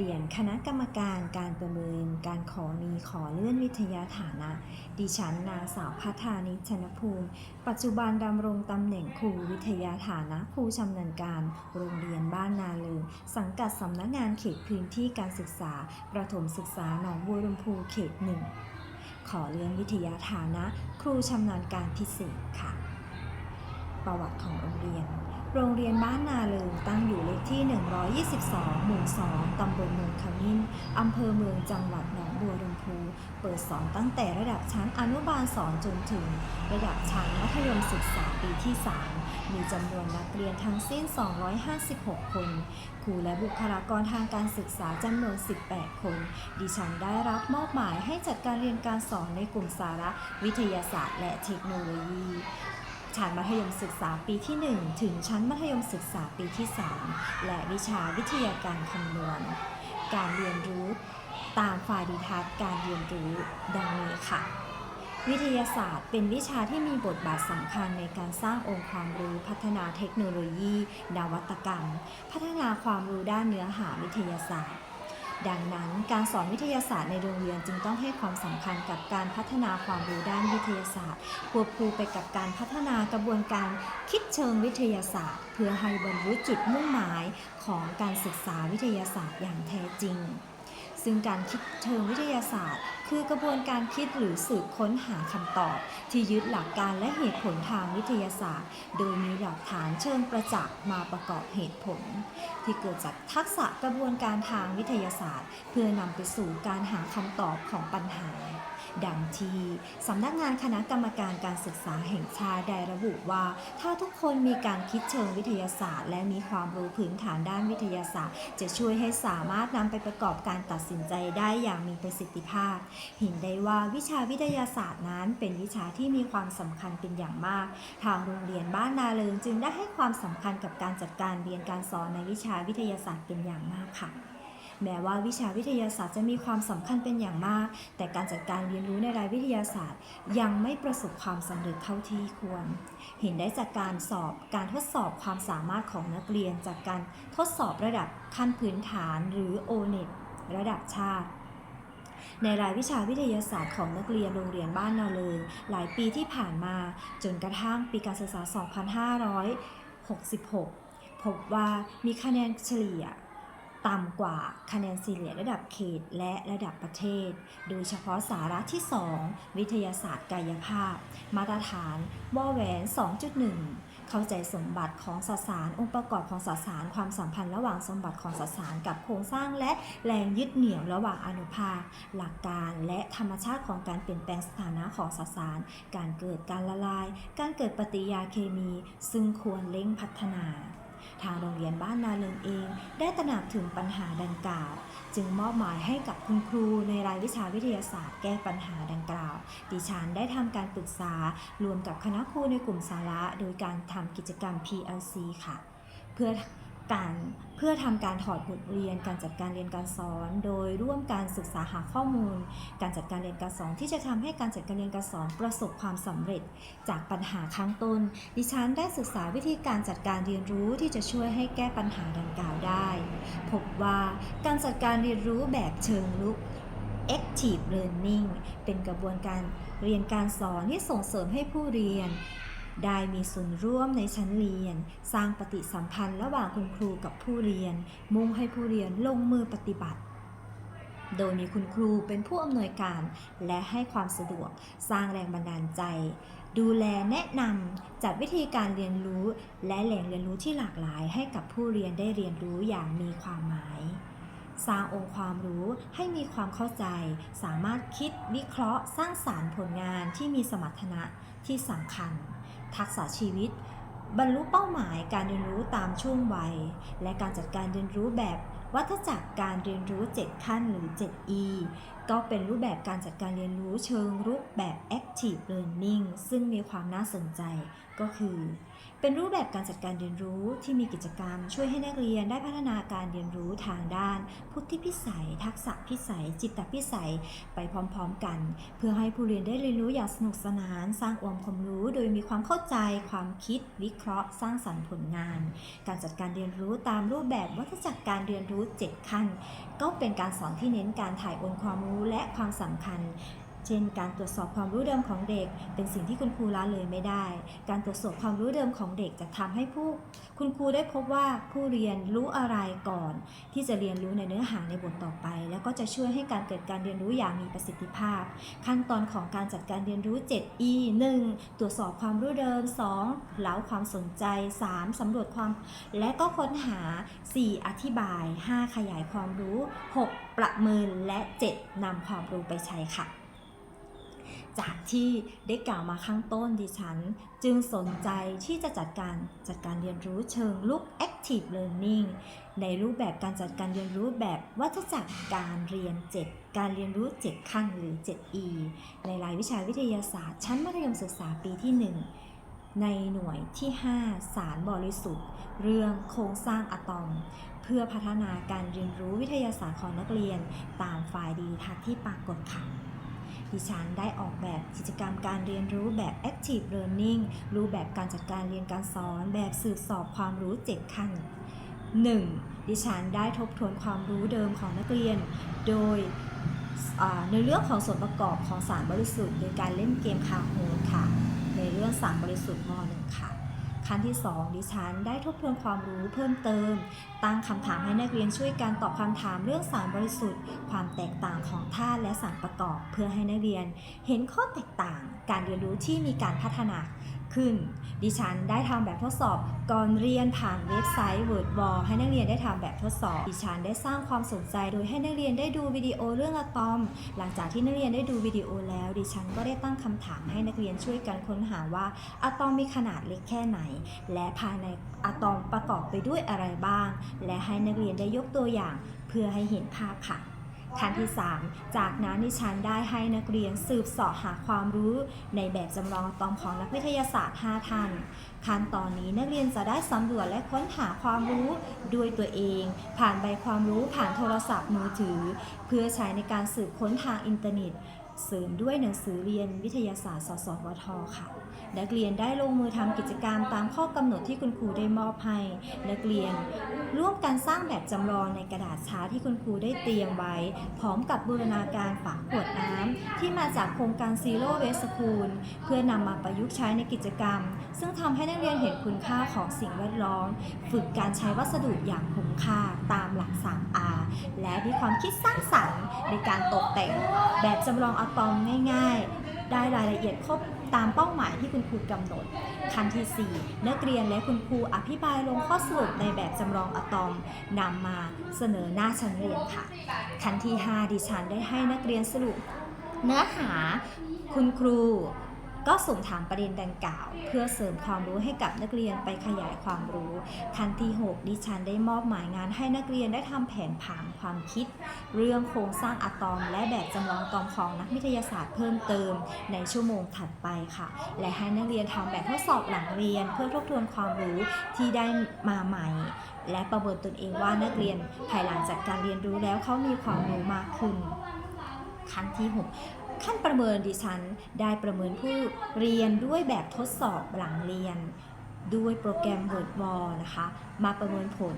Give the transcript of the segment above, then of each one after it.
เรียนคณะกรรมการการประเมิน การขอมีขอเลื่อนวิทยาฐานะ ดิฉันนางสาวพัฒานิชนภูมิ ปัจจุบันดำรงตำแหน่งครูวิทยาฐานะครูชำนาญการ โรงเรียนบ้านนาเลิงสังกัดสำนักงานเขตพื้นที่การศึกษา ประถมศึกษาหนองบัวลำพูเขตหนึ่งขอเลื่อนวิทยาฐานะ ครูชำนาญการพิเศษค่ะ ประวัติของโรงเรียน โรงเรียนบ้านนาเลิงตั้งอยู่เลขที่ 122 หมู่ 2 ตำบลเมืองขมิ้น อำเภอเมืองจังหวัดหนองบัวลำพู เปิดสอนตั้งแต่ระดับชั้นอนุบาลสอนจนถึง ระดับชั้นมัธยมศึกษาปีที่ 3 มีจำนวนนักเรียนทั้งสิ้น 256 คน ครูและบุคลากรทางการศึกษาจำนวน 18 คน ดิฉันได้รับมอบหมายให้จัดการเรียนการสอนในกลุ่มสาระวิทยาศาสตร์และเทคโนโลยี ชั้นมัธยมศึกษาปีที่ 1 ถึงชั้นมัธยมศึกษาปีที่ 3 และวิชาวิทยาการคำนวณ การเรียนรู้ตามฝ่ายดิทัศน์การเรียนรู้ดังนี้ค่ะ วิทยาศาสตร์เป็นวิชาที่มีบทบาทสำคัญในการสร้างองค์ความรู้พัฒนาเทคโนโลยี นวัตกรรม พัฒนาความรู้ด้านเนื้อหาวิทยาศาสตร์ ดังนั้นการสอนวิทยาศาสตร์ในโรงเรียนจึงต้องให้ความสำคัญกับการพัฒนาความรู้ด้านวิทยาศาสตร์ควบคู่ไปกับการพัฒนากระบวนการคิดเชิงวิทยาศาสตร์ เพื่อให้บรรลุจุดมุ่งหมายของการศึกษาวิทยาศาสตร์อย่างแท้จริง ซึ่งการคิดเชิงวิทยาศาสตร์ คือกระบวนการคิดหรือสืบค้นหาคำตอบ ที่ยึดหลักการและเหตุผลทางวิทยาศาสตร์ โดยมีหลักฐานเชิงประจักษ์มาประกอบเหตุผล ที่เกิดจากทักษะกระบวนการทางวิทยาศาสตร์ เพื่อนำไปสู่การหาคำตอบของปัญหา ดังที่สำนักงานคณะกรรมการการศึกษาแห่งชาติได้ระบุว่า ถ้าทุกคนมีการคิดเชิงวิทยาศาสตร์ และมีความรู้พื้นฐานด้านวิทยาศาสตร์ จะช่วยให้สามารถนำไปประกอบการตัดสินใจได้อย่างมีประสิทธิภาพ เห็นได้ว่าวิชาวิทยาศาสตร์นั้นเป็นวิชาที่มีความสำคัญเป็นอย่างมาก ทางโรงเรียนบ้านนาเลิงจึงได้ให้ความสำคัญกับการจัดการเรียนการสอนในวิชาวิทยาศาสตร์เป็นอย่างมากค่ะ แม้ว่าวิชาวิทยาศาสตร์จะมีความสำคัญเป็นอย่างมาก แต่การจัดการเรียนรู้ในรายวิทยาศาสตร์ ยังไม่ประสบความสำเร็จเท่าที่ควร เห็นได้จากการสอบการทดสอบความสามารถของนักเรียน จากการทดสอบระดับขั้นพื้นฐานหรือ O-NET ระดับชาติในรายวิชาวิทยาศาสตร์ของนักเรียนโรงเรียนบ้านนาเลย หลายปีที่ผ่านมาจนกระทั่งปีการศึกษา 2566 พบว่ามีคะแนนเฉลี่ย ต่ำกว่าคะแนนเฉลี่ยระดับเขตและระดับประเทศ โดยเฉพาะสาระที่ 2 วิทยาศาสตร์กายภาพ มาตรฐานวอแหวน 2.1 เข้าใจสมบัติของสสาร องค์ประกอบของสสาร ความสัมพันธ์ระหว่างสมบัติของสสารกับโครงสร้างและแรงยึดเหนี่ยวระหว่างอนุภาค หลักการและธรรมชาติของการเปลี่ยนแปลงสถานะของสสาร การเกิดการละลาย การเกิดปฏิกิริยาเคมี ซึ่งควรเร่งพัฒนา ทางโรงเรียนบ้านนาเลิงเอง ได้ตระหนักถึงปัญหาดังกล่าว จึงมอบหมายให้กับคุณครูในรายวิชาวิทยาศาสตร์แก้ปัญหาดังกล่าว ดิฉันได้ทำการปรึกษารวมกับคณะครูในกลุ่มสาระ โดยการทำกิจกรรม PLC ค่ะ เพื่อ การเพื่อทำการถอดบทเรียน การจัดการเรียนการสอน โดยร่วมการศึกษาหาข้อมูล การจัดการเรียนการสอน ที่จะทำให้การจัดการเรียนการสอนประสบความสำเร็จ จากปัญหาข้งต้น ดิฉันได้ศึกษาวิธีการจัดการเรียนรู้ที่จะช่วยให้แก้ปัญหาดังกล่าวได้ พบว่าการจัดการเรียนรู้แบบเชิงลุก active learning เป็นกระบวนการเรียนการสอนที่ส่งเสริมให้ผู้เรียน ได้มีส่วนร่วมในชั้นเรียน สร้างปฏิสัมพันธ์ระหว่างคุณครูกับผู้เรียน มุ่งให้ผู้เรียนลงมือปฏิบัติ โดยมีคุณครูเป็นผู้อำนวยการ และให้ความสะดวก สร้างแรงบันดาลใจ ดูแลแนะนำจัดวิธีการเรียนรู้ และแหล่งเรียนรู้ที่หลากหลาย ให้กับผู้เรียนได้เรียนรู้อย่างมีความหมายสร้างองค์ความรู้ให้มีความเข้าใจ สามารถคิดวิเคราะห์ สร้างสารรค์ผลงานที่มีสมรรถนะที่สำคัญ ทักษะชีวิต บรรลุเป้าหมายการเรียนรู้ตามช่วงวัย และการจัดการเรียนรู้แบบวัฏจักรการเรียนรู้ 7 ขั้นหรือ 7E ก็เป็นรูปแบบการจัดการเรียนรู้เชิงรุกแบบ active learning ซึ่งมีความน่าสนใจก็คือ เป็นรูปแบบการจัดการเรียนรู้ที่มีกิจกรรม ช่วยให้นักเรียนได้พัฒนาการเรียนรู้ทางด้าน พุทธิพิสัย ทักษะพิสัย จิตพิสัย ไปพร้อมๆกัน เพื่อให้ผู้เรียนได้เรียนรู้อย่างสนุกสนาน สร้างองค์ความรู้ โดยมีความเข้าใจ ความคิด วิเคราะห์ สร้างสรรค์ผลงาน การจัดการเรียนรู้ตามรูปแบบวัฏจักรการเรียนรู้ 7 ขั้น ก็เป็นการสอนที่เน้นการถ่ายโอนความรู้และความสำคัญ เช่น การตรวจสอบความรู้เดิมของเด็ก เป็นสิ่งที่คุณครูละเลยไม่ได้ การตรวจสอบความรู้เดิมของเด็กจะทำให้ผู้ คุณครูได้พบว่าผู้เรียนรู้อะไรก่อน ที่จะเรียนรู้ในเนื้อหาในบทต่อไป แล้วก็จะช่วยให้การเกิดการเรียนรู้อย่างมีประสิทธิภาพ ขั้นตอนของการจัดการเรียนรู้ 7E 1. ตรวจสอบความรู้เดิม 2. เล้าความสนใจ 3. สำรวจความ และก็ค้นหา 4. อธิบาย 5. ขยายความรู้ 6. ประเมินและ 7. นำความรู้ไปใช้ค่ะ จากที่ได้กล่าวมาข้างต้นดิฉัน จึงสนใจที่จะจัดการจัดการเรียนรู้เชิงลุก active learning ในรูปแบบการจัดการเรียนรู้แบบวัฏจักรการเรียน 7 การเรียนรู้ 7 ขั้นหรือ 7E ในรายวิชาวิทยาศาสตร์ชั้นมัธยมศึกษาปีที่ 1 ในหน่วยที่ 5 สารบริสุทธิ์ เรื่องโครงสร้างอะตอม เพื่อพัฒนาการเรียนรู้วิทยาศาสตร์ของนักเรียน ตามไฟล์ดีทัศน์ที่ปรากฏค่ะ ดิฉันได้ออกแบบกิจกรรมการเรียนรู้แบบ Active Learning รูปแบบการจัดการเรียนการสอน แบบสืบสอบความรู้ 7 ขั้น 1. ดิฉันได้ทบทวนความรู้เดิมของนักเรียน โดยในเรื่องของส่วนประกอบของสารบริสุทธิ์โดยการเล่นเกมคาโฮนค่ะ ในเรื่องสารบริสุทธิ์ม .1 ค่ะ ขั้นที่ 2 ดิฉันได้ทบทวนความรู้เพิ่มเติม ตั้งคำถามให้นักเรียนช่วยกันตอบคำถามเรื่องสารบริสุทธิ์ ความแตกต่างของธาตุและสารประกอบ เพื่อให้นักเรียน เห็นข้อแตกต่าง การเรียนรู้ที่มีการพัฒนา ขึ้น ดิฉันได้ทำแบบทดสอบก่อนเรียนผ่านเว็บไซต์ WordWall ให้นักเรียนได้ทำแบบทดสอบ ดิฉันได้สร้างความสนใจโดยให้นักเรียนได้ดูวิดีโอเรื่องอะตอม หลังจากที่นักเรียนได้ดูวิดีโอแล้ว ดิฉันก็ได้ตั้งคำถามให้นักเรียนช่วยกันค้นหาว่าอะตอมมีขนาดเล็กแค่ไหน และภายในอะตอมประกอบไปด้วยอะไรบ้าง และให้นักเรียนได้ยกตัวอย่าง เพื่อให้เห็นภาพค่ะ ขั้นที่ 3 จากนั้นดิฉันได้ให้นักเรียนสืบเสาะหาความรู้ ในแบบจำลองตอมของนักวิทยาศาสตร์ 5 ท่าน ขั้นตอนนี้นักเรียนจะได้สำรวจและค้นหาความรู้ด้วยตัวเอง ผ่านใบความรู้ผ่านโทรศัพท์มือถือ เพื่อใช้ในการสืบค้นทางอินเทอร์เน็ต เสริมด้วยหนังสือเรียนวิทยาศาสตร์ สสวท ค่ะ นักเรียนได้ลงมือทำกิจกรรมตามข้อกำหนดที่คุณครูได้มอบให้ นักเรียนร่วมกันสร้างแบบจำลองในกระดาษชาร์ตที่คุณครูได้เตรียมไว้ พร้อมกับบูรณาการฝาขวดน้ำที่มาจากโครงการ Zero Waste School เพื่อนำมาประยุกต์ใช้ในกิจกรรม ซึ่งทำให้นักเรียนเห็นคุณค่าของสิ่งแวดล้อม ฝึกการใช้วัสดุอย่างคุ้มค่าตามหลัก 3R และมีความคิดสร้างสรรค์ในการตกแต่งแบบจำลองอตอมง่ายๆ ได้รายละเอียดครบตามเป้าหมายที่คุณครูกำหนดขั้นที่ 4 นักเรียนและคุณครูอภิบายลงข้อสรุปในแบบจำลองอะตอมนำมาเสนอหน้าชั้นเรียนค่ะขั้นที่ 5 ดิฉันได้ให้นักเรียนสรุปเนื้อหาคุณครู ก็ส่งถามประเด็นดังกล่าว เพื่อเสริมความรู้ให้กับนักเรียนไปขยายความรู้ ขั้นที่ 6 ดิฉันได้มอบหมายงานให้นักเรียนได้ทำแผนผังความคิด เรื่องโครงสร้างอะตอม และแบบจำลองตอมของนักวิทยาศาสตร์เพิ่มเติม ในชั่วโมงถัดไปค่ะ และให้นักเรียนทำแบบทดสอบหลังเรียน เพื่อทบทวนความรู้ที่ได้มาใหม่ และประเมินตนเองว่านักเรียนภายหลังจากการเรียนรู้แล้วเขามีความรู้มากขึ้น ขั้นที่ 6 ขั้นประเมินดิฉัน ได้ประเมินผู้เรียนด้วยแบบทดสอบหลังเรียน ด้วยโปรแกรม Word w a l นะคะ มาประเมินผล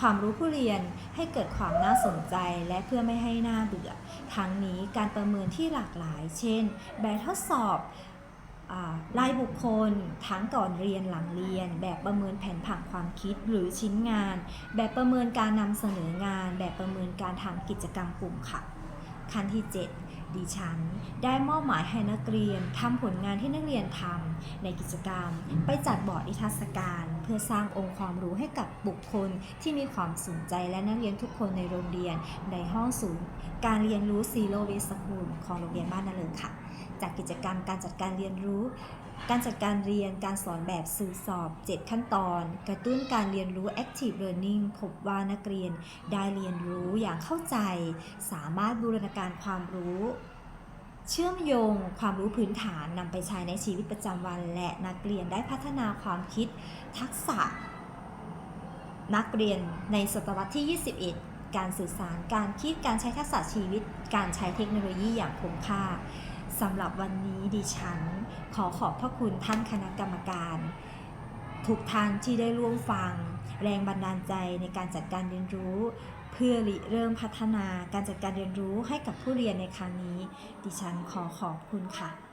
ความรู้ผู้เรียนให้เกิดความน่าสนใจและเพื่อไม่ให้หน่าเบื่อ ทั้งนี้การประเมินที่หลากหลาย เช่น แบบทดสอบอ่ารายบุคคล ทั้งก่อนเรียนหลังเรียน แบบประเมินแผนผังความคิดหรือชิ้นงาน แบบประเมินการนำเสนองาน แบบประเมินการทำกิจกรรมกลุ่มค่ะ ขั้นที่ 7 ดิฉัน ได้มอบหมายให้นักเรียนทำผลงานที่นักเรียนทำในกิจกรรม ไปจัดบอร์ดนิทรรศการ พื่อสร้างองค์ความรู้ให้กับบุคคลที่มีความสนใจและนักเรียนทุกคนในโรงเรียน ในห้องศูนย์ การเรียนรู้ซีโรเวสคูลของโรงเรียนบ้านนาเริงค่ะ จากกิจกรรมการจัดการเรียนรู้การจัดการเรียนการสอนแบบสื่อสอบ 7 ขั้นตอน กระตุ้นการเรียนรู้ active learning พบว่านักเรียนได้เรียนรู้อย่างเข้าใจ สามารถบูรณาการความรู้ เชื่อมโยงความรู้พื้นฐานนำไปใช้ในชีวิตประจำวัน และนักเรียนได้พัฒนาความคิด ทักษะ นักเรียนในศตวรรษที่ 21 การสื่อสารการคิดการใช้ทักษะชีวิต การใช้เทคโนโลยีอย่างคุ้มค่าสำหรับวันนี้ดิฉัน ขอขอบพระคุณท่านคณะกรรมการ ทุกท่านที่ได้ร่วมฟัง แรงบันดาลใจในการจัดการเรียนรู้ เพื่อริเริ่มพัฒนาการจัดการเรียนรู้ให้กับผู้เรียนในครั้งนี้ ดิฉันขอขอบคุณค่ะ